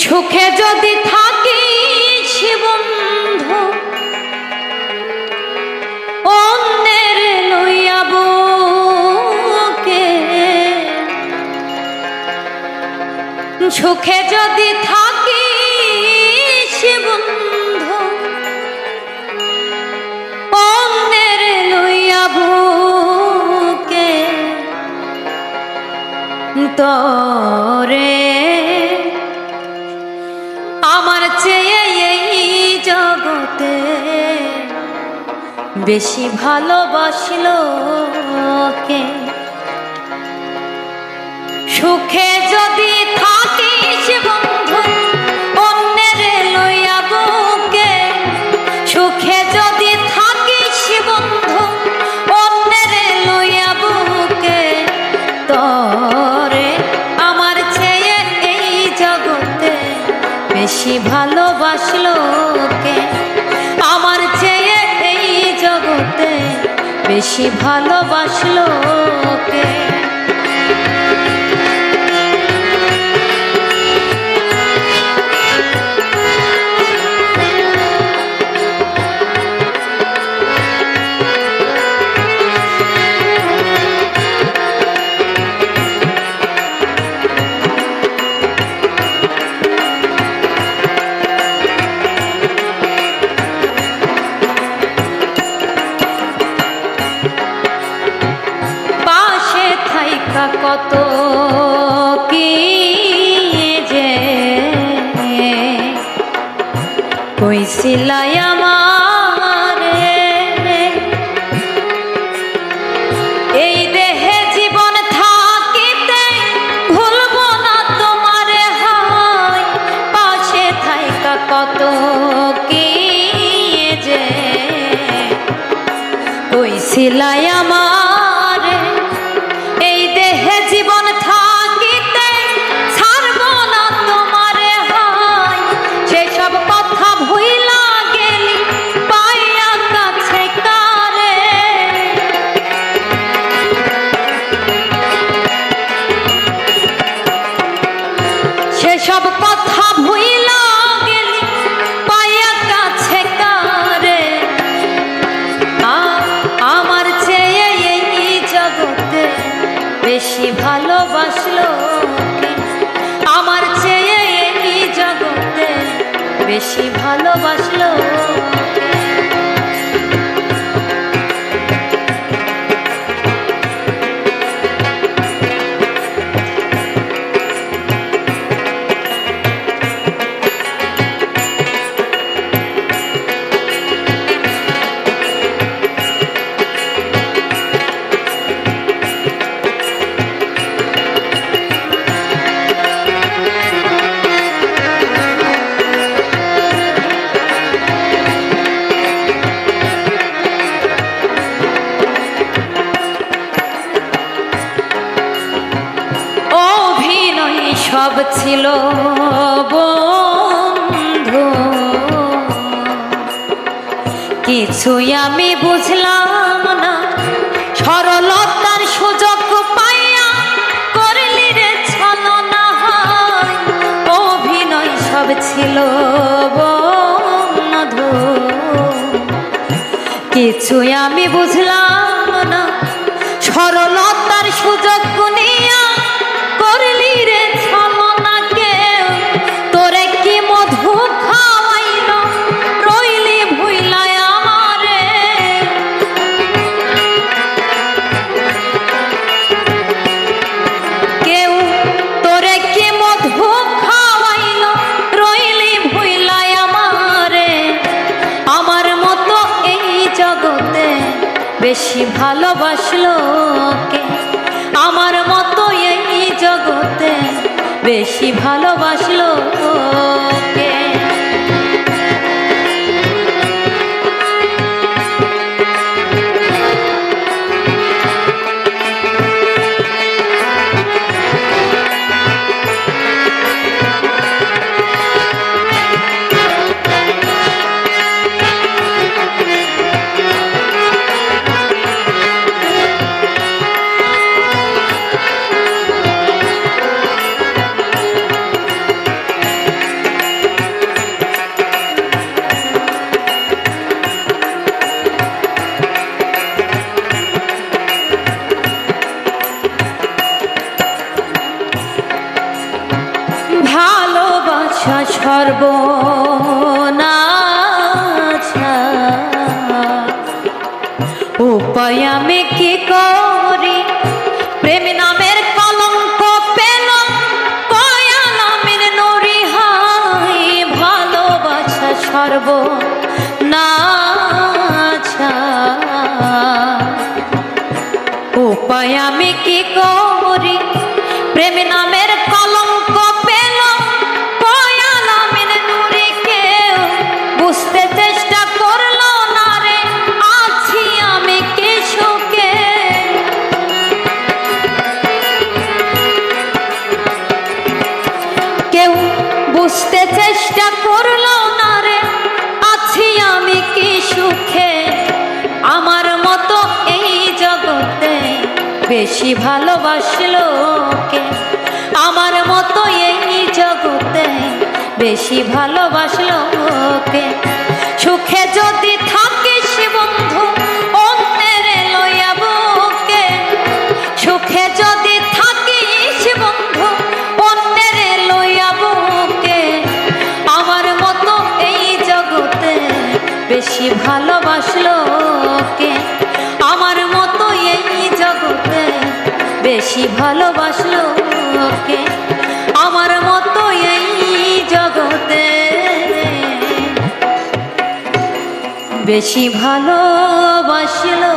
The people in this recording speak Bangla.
সুখে যদি থাকিস বন্ধু সুখে যদি থাকিস বন্ধু অন্যের লইয়া বুকে তরে চেয়ে এই জগতে বেশি ভালোবাসল কে সুখে যদি থাকিস বন্ধু বেশি ভালোবাসলো কে আমার চেয়ে এই জগতে বেশি ভালোবাসলো কে কইছিলাই ভালোবাসলো আমার চেয়ে এই জগতে বেশি ভালোবাসলো ছিল বন্ধু। কিছুই আমি বুঝলাম না। সরলতার সুযোগ পাইয়া করলি রে ছলনা অভিনয় সব ছিল বন্ধু। কিছুই আমি বুঝলাম না। সরলতার বেশি ভালোবাসলো কে আমার মতো এই জগতে বেশি ভালোবাসলো সর্বনাছা উপায় আমি কি করি? প্রেম নামের কলঙ্ক কয়া নামের নরি হাই ভালোবাসা সর্ব উপায় আমি কি করি? প্রেম নামের বুঝতে চেষ্টা করল না রে। আছি আমি কি সুখে? আমার মতো এই জগতে বেশি ভালোবাসলো কে? আমার মতো এই জগতে বেশি ভালোবাসলো কে? সুখে যদি বেশি ভালোবাসলো ওকে। আমার মতো এই জগতে। বেশি ভালোবাসলো